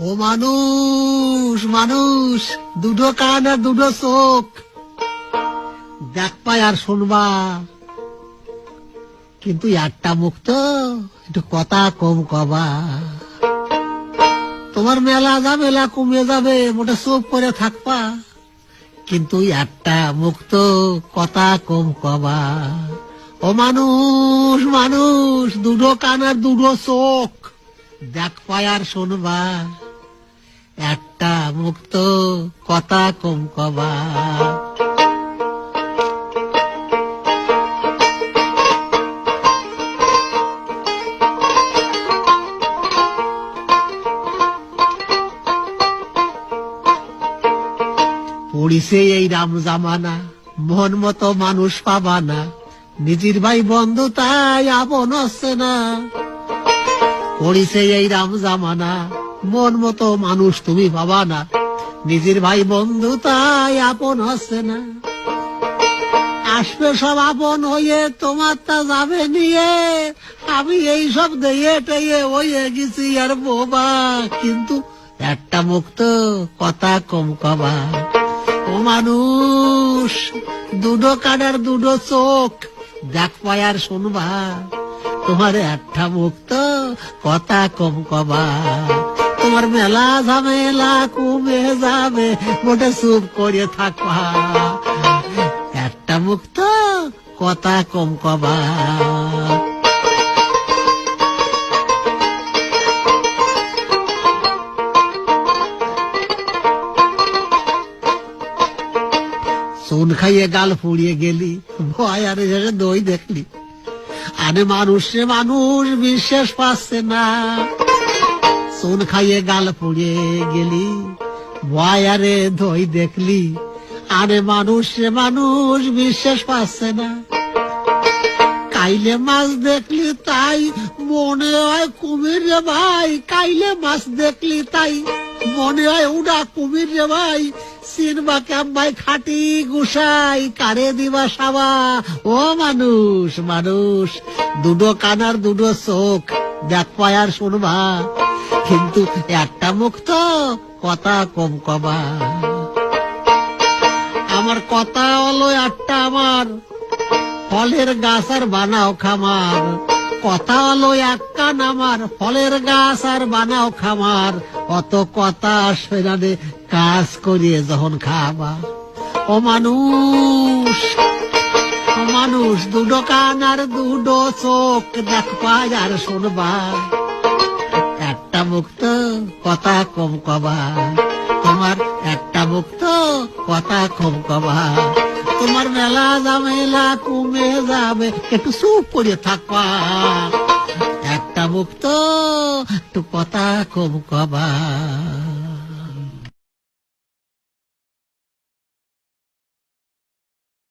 ও মানুষ মানুষ, দুটো কান আর দুটো চোখ। দেখ পাই আর শুনবা। কিন্তু একটা মুখ তো একটু কথা কম কবা। তোমার মেলা যাবেলা কমে যাবে, মোটা চোখ করে থাকবা। কিন্তু একটা মুখ তো কথা কম কবা। ও মানুষ মানুষ, দুটো কান আর দুটো চোখ। দেখ পায় আর শুনবা। একটা মুক্ত কথা কম কবা পড়িছে এই রাম জামানা, মন মতো মানুষ পাবা না। নিজের ভাই বন্ধু তাই আপন হচ্ছে না। পড়িছে এই রাম জামানা মন মতো মানুষ তুমি পাবা না। নিজের ভাই বন্ধু তাই আপন হচ্ছে না। আসবে সব আপন হয়ে তোমার তা যাবে নিয়ে। আমি এই সব দিয়ে টেয়ে হয়ে গেছি আর বোবা। কিন্তু একটা মুক্ত কথা কম কবা। ও মানুষ, দুটো কাটার দুটো চোখ, দেখ আর শুনবা। তোমার একটা মুক্ত কথা কম কবা। তোমার মেলা ঝামেলা কমে যাবে, মোটে চুপ করে থাকবা একটা মুক্ত কথা কম কবা। চুন খাইয়ে গাল ফুড়িয়ে গেলি, ভয় আরে শেষে দই দেখলি। আরে মানুষ মানুষ, বিশ্বাস পাচ্ছে না। চুন খাইয়ে গাল পুড়িয়ে গেলি। ভয় আরে দই দেখলি, আরে মানুষ মানুষ বিশ্বাস পাচ্ছে না। কাইলে মাছ দেখলি তাই, মনে হয় কুমির রে ভাই। কাইলে মাছ দেখলি তাই, মনে হয় উড়া কুমির রে ভাই। সিনবা ক্যাম্বাই খাটি গুসাই, কারে দিবা সাবা? ও মানুষ মানুষ, দুটো কানার দুটো চোখ, দেখ পায় আর শুনবা। কিন্তু একটা মুখ তো কথা কম কবা আমার কথা হলো একটা আমার ফলের গাছ আর বানাও খামার। কথা হলো এক কান আমার ফলের গাছ আর বানাও খামার। অত কথা আসবে না রে, কাজ করিয়ে যখন খাবা। ও মানুষ মানুষ দুটো কান আর দুটো চোখ দেখবা আর শুনবা। একটা মুক্ত কথা কম কবা। তোমার একটা মুক্ত কথা কম কবা। তোমার মেলা জামেলা কমে যাবে, একটু চুপ করে থাকবা। একটা মুক্ত একটু কথা কম কবা।